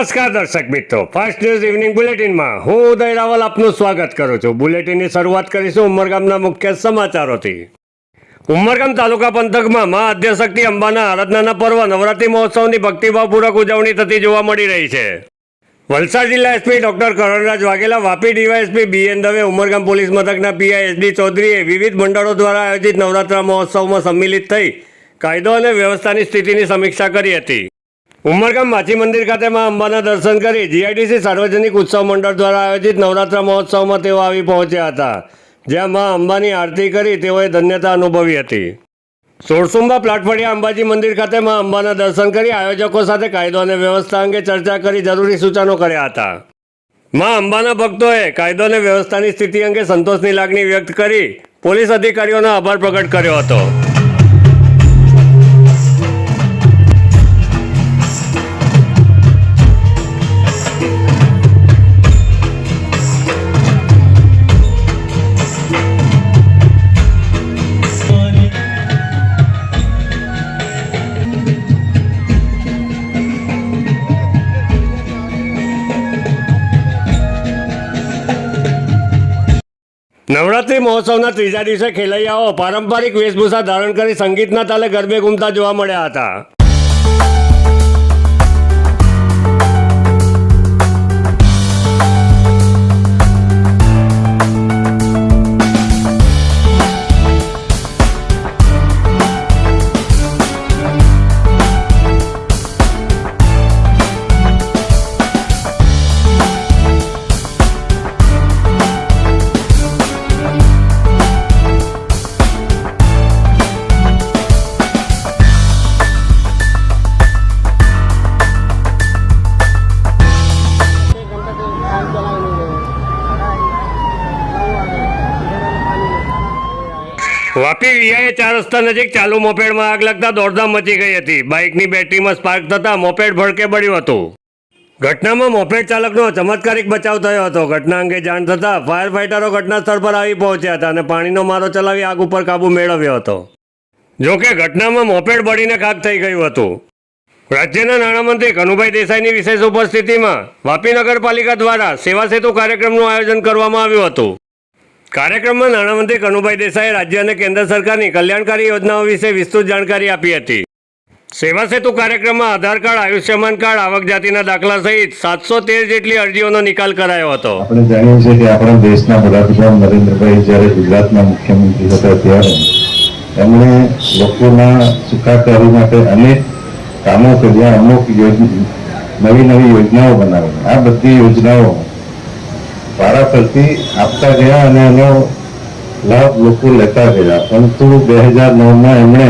નમસ્કાર દર્શક મિત્રો. ફાસ્ટ ન્યૂઝ ઇવનિંગ બુલેટિનમાં હું ઉદય રાવલ આપનું સ્વાગત કરું છું. બુલેટિનની શરૂઆત કરીશું ઉમરગામના મુખ્ય સમાચારોથી. ઉમરગામ તાલુકા પંથકમાં મા આદ્યશક્તિ અંબાના આરાધનાના પર્વ, નવરાત્રિ મહોત્સવની ભક્તિભાવપૂર્વક ઉજવણી થતી જોવા મળી રહી છે. વલસાડ જિલ્લા SP doctor Karanraj Vaghela, Vapi DYSP B N Dave, Umargam police મથકના પીઆઈ એસડી ચૌધરીએ વિવિધ મંડળો દ્વારા આયોજિત નવરાત્રા મહોત્સવમાં સંમિલિત થઈ કાયદો અને વ્યવસ્થાની સ્થિતિની સમીક્ષા કરી હતી. ઉમરગામ માછી મંદિર ખાતે માં અંબાના દર્શન કરી જીઆઈડીસી સાર્વજનિક ઉત્સવ મંડળ દ્વારા આયોજિત નવરાત્રા મહોત્સવમાં તેઓ આવી પહોંચ્યા હતા, જ્યાં માં અંબાની આરતી કરી તેઓએ ધન્યતા અનુભવી હતી. સોળસુંબા પ્લાટફળિયા અંબાજી મંદિર ખાતે માં અંબાના દર્શન કરી આયોજકો સાથે કાયદો અને વ્યવસ્થા અંગે ચર્ચા કરી જરૂરી સૂચનો કર્યા હતા. માં અંબાના ભક્તોએ કાયદો અને વ્યવસ્થાની સ્થિતિ અંગે સંતોષની લાગણી વ્યક્ત કરી પોલીસ અધિકારીઓનો આભાર પ્રગટ કર્યો હતો. નવરાત્રી મહોત્સવના ત્રીજા દિવસે ખેલૈયાઓ પારંપરિક વેશભૂષા ધારણ કરી સંગીતના તાલે ગરબે ઘૂમતા જોવા મળ્યા હતા. વાપી વીઆઈએ ચાર રસ્તા નજીક ચાલુ મોપેડમાં આગ લાગતા દોડધામ મચી ગઈ હતી. બાઇકની બેટરીમાં સ્પાર્ક થતા મોપેડ ભડકે પડ્યું હતું. ઘટનામાં મોપેડ ચાલકનો ચમત્કારિક બચાવ થયો હતો. ઘટના અંગે જાણ થતાં ફાયર ફાઇટરો ઘટના સ્થળ પર આવી પહોંચ્યા હતા અને પાણીનો મારો ચલાવી આગ ઉપર કાબુ મેળવ્યો હતો. જોકે ઘટનામાં મોપેડ બળીને ખાક થઈ ગયું હતું. રાજ્યના નાણામંત્રી કનુભાઈ દેસાઈની વિશેષ ઉપસ્થિતિમાં વાપી નગરપાલિકા દ્વારા સેવા સેતુ કાર્યક્રમનું આયોજન કરવામાં આવ્યું હતું. કાર્યક્રમમાં નાણામંત્રી કનુભાઈ દેસાઈએ રાજ્ય અને કેન્દ્ર સરકારની કલ્યાણકારી યોજનાઓ વિશે વિસ્તૃત જાણકારી આપી હતી. સેવા સેતુ કાર્યક્રમમાં આધાર કાર્ડ, આયુષ્યમાન કાર્ડ, આવક જાતિના દાખલા સહિત સાતસો તેર જેટલી અરજીઓનો નિકાલ કરાયો હતો. આપણે જાણીએ છીએ કે આપણા દેશના વડાપ્રધાન નરેન્દ્રભાઈ જ્યારે ગુજરાતના મુખ્યમંત્રી હતા ત્યારે એમણે લોકોના સુખાકારી માટે અનેક કામો કર્યા, અમુક નવી નવી યોજનાઓ બનાવી આ બધી યોજનાઓ વારાફરતી આપતા ગયા અને એનો લાભ લોકો લેતા ગયા. પરંતુ બે હજાર નવમાં એમણે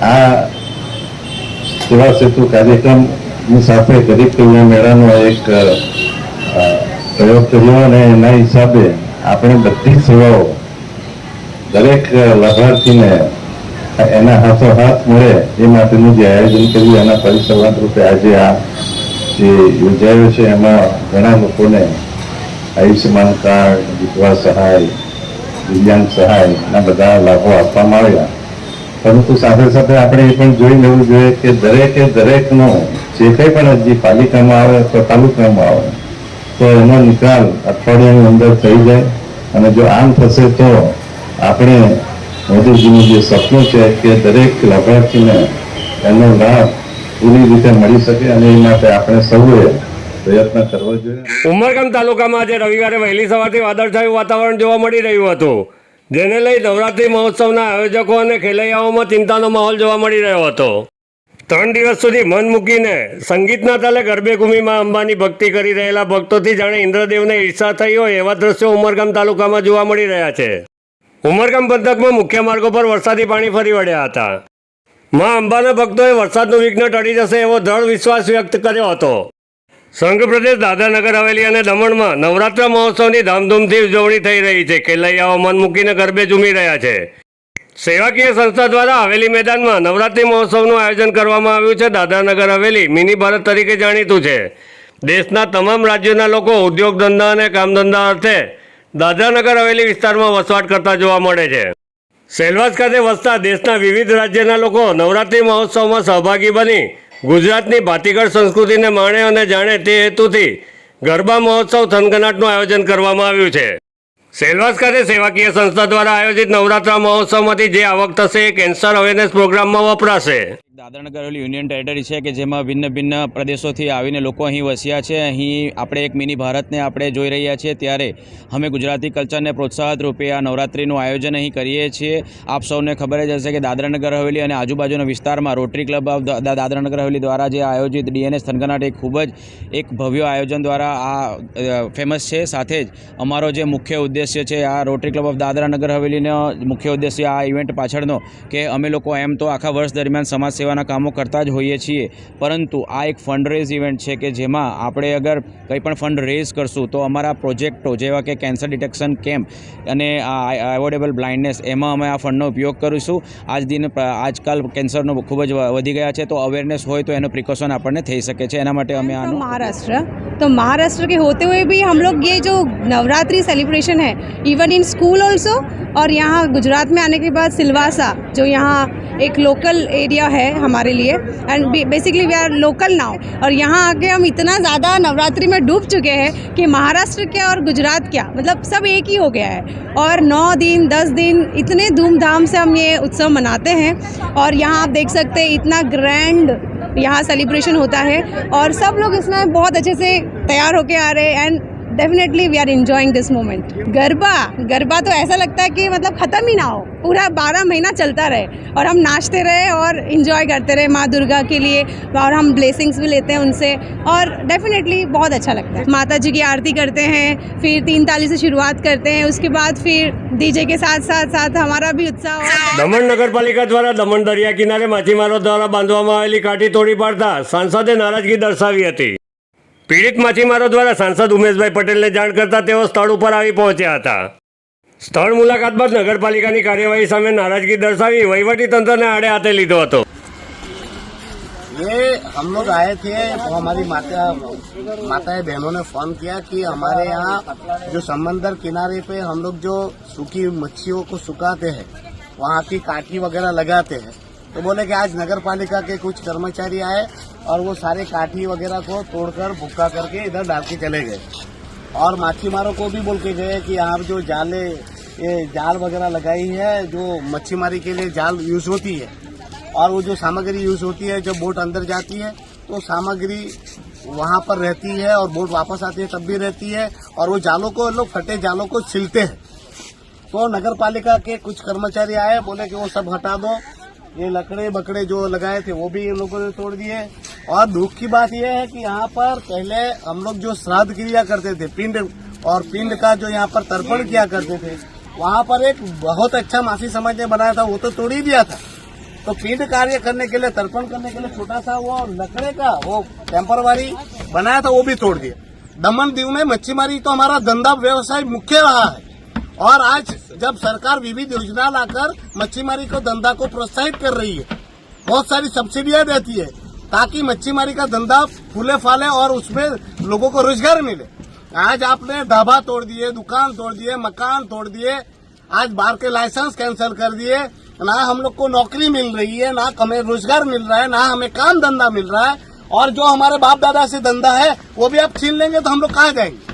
આ સેવા સેતુ કાર્યક્રમની સાથે ગરીબ કલ્યાણ મેળાનો એક પ્રયોગ કર્યો અને એના હિસાબે આપણે બધી સેવાઓ દરેક લાભાર્થીને એના હાથો હાથ મળે એ માટેનું જે આયોજન કર્યું એના પરિસંવાદ રૂપે આજે આ જે યોજાયો છે. એમાં ઘણા લોકોને આયુષ્યમાન કાર્ડ, વિધવા સહાય, દિવ્યાંગ સહાય ના બધા લાભો આપવામાં આવ્યા. પરંતુ સાથે સાથે આપણે એ પણ જોઈ લેવું જોઈએ કે દરેકે દરેકનો જે કંઈ પણ અરજી પાલિકામાં આવે અથવા તાલુકામાં આવે, તો એનો નિકાલ અઠવાડિયાની અંદર થઈ જાય. અને જો આમ થશે તો આપણે મોદીજીનું જે સપનું છે કે દરેક લાભાર્થીને એનો લાભ પૂરી રીતે મળી શકે અને એ માટે આપણે સૌએ ઉમરગામ તાલુકામાં આજે રવિવારે વહેલી સવારથી વાદળછાયું વાતાવરણ જોવા મળી રહ્યું હતું, જેને લઈ નવરાત્રી મહોત્સવના આયોજકો અને ખેલૈયાઓમાં ચિંતાનો માહોલ જોવા મળી રહ્યો હતો. ત્રણ દિવસ સુધી મન મૂકીને સંગીતના તાલે ગરબે ઘૂમીમાં અંબાની ભક્તિ કરી રહેલા ભક્તોથી જાણે ઇન્દ્રદેવને ઈર્ષા થઈ હોય એવા દ્રશ્યો ઉમરગામ તાલુકામાં જોવા મળી રહ્યા છે. ઉમરગામ પંથકમાં મુખ્ય માર્ગો પર વરસાદી પાણી ફરી વળ્યા હતા. માં અંબાના ભક્તોએ વરસાદનું વિઘ્ન ટળી જશે એવો દ્રઢ વિશ્વાસ વ્યક્ત કર્યો હતો. સંઘ પ્રદેશ દાદાનગર હવેલી અને દમણમાં નવરાત્ર મહોત્સવની ધામધૂમથી ઉજવણી થઈ રહી છે. ખેલૈયાઓ મન મૂકીને ગરબે ઝૂમી રહ્યા છે. સેવાકીય સંસ્થા દ્વારા હવેલી મેદાનમાં નવરાત્રી મહોત્સવનું આયોજન કરવામાં આવ્યું છે. દાદાનગર હવેલી મિની ભારત તરીકે જાણીતું છે. દેશના તમામ રાજ્યોના લોકો ઉદ્યોગ ધંધા અને કામધંધા અર્થે દાદાનગર હવેલી વિસ્તારમાં વસવાટ કરતા જોવા મળે છે. સેલવાસ ખાતે વસતા દેશના વિવિધ રાજ્યના લોકો નવરાત્રી મહોત્સવમાં સહભાગી બની ગુજરાતની ભાતીગળ સંસ્કૃતિને માણે અને જાણે તે હેતુથી ગરબા મહોત્સવ થનગનાટનું આયોજન કરવામાં આવ્યું છે. સેલવાસ ખાતે સેવાકીય સંસ્થા દ્વારા આયોજિત નવરાત્રા મહોત્સવમાંથી જે આવક થશે એ કેન્સર અવેરનેસ પ્રોગ્રામમાં વપરાશે. દાદરાનગર હવેલી યુનિયન ટેરેટરી છે કે જેમાં ભિન્ન ભિન્ન પ્રદેશોથી આવીને લોકો અહીં વસ્યા છે. અહીં આપણે એક મિની ભારતને આપણે જોઈ રહ્યા છીએ. ત્યારે અમે ગુજરાતી કલ્ચરને પ્રોત્સાહન રૂપે આ નવરાત્રિનું આયોજન અહીં કરીએ છીએ. આપ સૌને ખબર જ હશે કે દાદરાનગર હવેલી અને આજુબાજુના વિસ્તારમાં Rotary Club of Dadra Nagar Haveli દ્વારા જે આયોજિત ડીએનએસ થનગનાટ એ ખૂબ જ એક ભવ્ય આયોજન દ્વારા આ ફેમસ છે. સાથે જ અમારો જે મુખ્ય ઉદ્દેશ્ય છે આ રોટરી ક્લબ ઓફ દાદરાનગર હવેલીનો મુખ્ય ઉદ્દેશ્ય આ ઇવેન્ટ પાછળનો કે અમે લોકો એમ તો આખા વર્ષ દરમિયાન સમાજ સેવાના કામો કરતા જ હોઈએ છીએ પરંતુ આ એક ફંડ રેઝ ઇવેન્ટ છે કે જેમાં આપણે અગર કંઈ પણ ફંડ રેઝ કરશું તો અમારા પ્રોજેક્ટો જેવા કે કેન્સર ડિટેક્શન કેમ્પ અને આ એવોર્ડેબલ બ્લાઇન્ડનેસ એમાં અમે આ ફંડનો ઉપયોગ કરીશું આજ દિન પ- આજકાલ કેન્સરનો ખૂબ જ વ- વધી ગયા છે તો અવેરનેસ હોય તો એનો પ્રિકોશન આપણને થઈ શકે છે એના માટે અમે फ्रॉम આનું महाराष्ट्र तो महाराष्ट्र के होते हुए भी हम लोग ये जो नवरात्रि सेलिब्रेशन है इवन इन स्कूल ऑल्सो और यहाँ गुजरात में आने के बाद सिलवासा जो यहाँ एक लोकल एरिया है हमारे लिए. And basically we are local now और यहाँ आके हम इतना ज़्यादा नवरात्रि में डूब चुके हैं कि महाराष्ट्र क्या और गुजरात क्या मतलब सब एक ही हो गया है. और नौ दिन, दस दिन, इतने धूमधाम से हम ये उत्सव मनाते हैं. और यहाँ आप देख सकते हैं इतना ग्रैंड यहाँ सेलिब्रेशन होता है. और सब लोग इसमें बहुत अच्छे से तैयार होके आ रहे हैं. And definitely we are enjoying this moment garba garba तो ऐसा लगता है कि मतलब ख़त्म ही ना हो पूरा बारह महीना चलता रहे और हम नाचते रहे और इन्जॉय करते रहे माँ दुर्गा के लिए और हम ब्लेसिंग्स भी लेते हैं उनसे और डेफिनेटली बहुत अच्छा लगता है माता जी की आरती करते हैं फिर तीन ताली से शुरुआत करते हैं उसके बाद फिर डीजे के साथ साथ साथ हमारा भी उत्साह और દમણ નગરપાલિકા દ્વારા દમણ દરિયા કિનારે માછીમારો દ્વારા બાંધવામાં આવેલી કાઠી તોડી પાડતા સાંસદે નારાજગી દર્શાવી હતી પીડિત માછીમારો દ્વારા સાંસદ ઉમેશભાઈ પટેલને જાણ કરતા તેઓ સ્થળ ઉપર આવી પહોંચ્યા હતા સ્થળ મુલાકાત બાદ નગરપાલિકાની કાર્યવાહી સામે નારાજગી દર્શાવી વહીવટી તંત્રને આડે હાથે લીધો હતો ये हम लोग आए थे तो हमारी माता माताएं बहनों ने फोन किया कि हमारे यहाँ जो समंदर किनारे पे हम लोग जो सूखी मच्छियों को सुखाते हैं वहाँ की काठी वगैरह लगाते हैं तो बोले कि आज नगर पालिका के कुछ कर्मचारी आए और वो सारे काठी वगैरह को तोड़कर भुक्का करके इधर डाल के चले गए। और माछीमारों को भी बोल के गए कि यहाँ जो जाले, ये जाल वगैरह लगाई है, जो मच्छीमारी के लिए जाल यूज़ होती है, और वो जो सामग्री यूज़ होती है, जब बोट अंदर जाती है तो सामग्री वहाँ पर रहती है और बोट वापस आती है, तब भी रहती है, और वो जालों को, लोग फटे जालों को सिलते हैं। तो नगर पालिका के कुछ कर्मचारी आए, बोले कि वो सब हटा दो ये लकड़े बकड़े जो लगाए थे, वो भी इन लोगों ने तोड़ दिए। और दुख की बात यह है कि यहाँ पर पहले हम लोग जो श्राद्ध क्रिया करते थे, पिंड और पिंड का जो यहाँ पर तर्पण किया करते थे, वहाँ पर एक बहुत अच्छा माफ़ी समाज ने बनाया था, वो तो तोड़ ही दिया था। तो पिंड कार्य करने के लिए, तर्पण करने के लिए छोटा सा वो लकड़े का वो टेम्परवारी बनाया था, वो भी तोड़ दिया दमन दीव में मच्छीमारी तो हमारा धंधा व्यवसाय मुख्य रहा है। और आज जब सरकार विविध योजना लाकर मच्छीमारी को धंधा को प्रोत्साहित कर रही है, बहुत सारी सब्सिडियाँ देती है, ताकि मच्छीमारी का धंधा फूले फाले और उसमें लोगों को रोज़गार मिले। आज आपने ढाबा तोड़ दिए, दुकान तोड़ दिए, मकान तोड़ दिए, आज बार के लाइसेंस कैंसिल कर दिए, ना हम लोग को नौकरी मिल रही है, ना हमें रोज़गार मिल रहा है, ना हमें काम धंधा मिल रहा है, और जो हमारे बाप दादा से धंधा है, वो भी आप छीन लेंगे तो हम लोग कहाँ जाएँगे?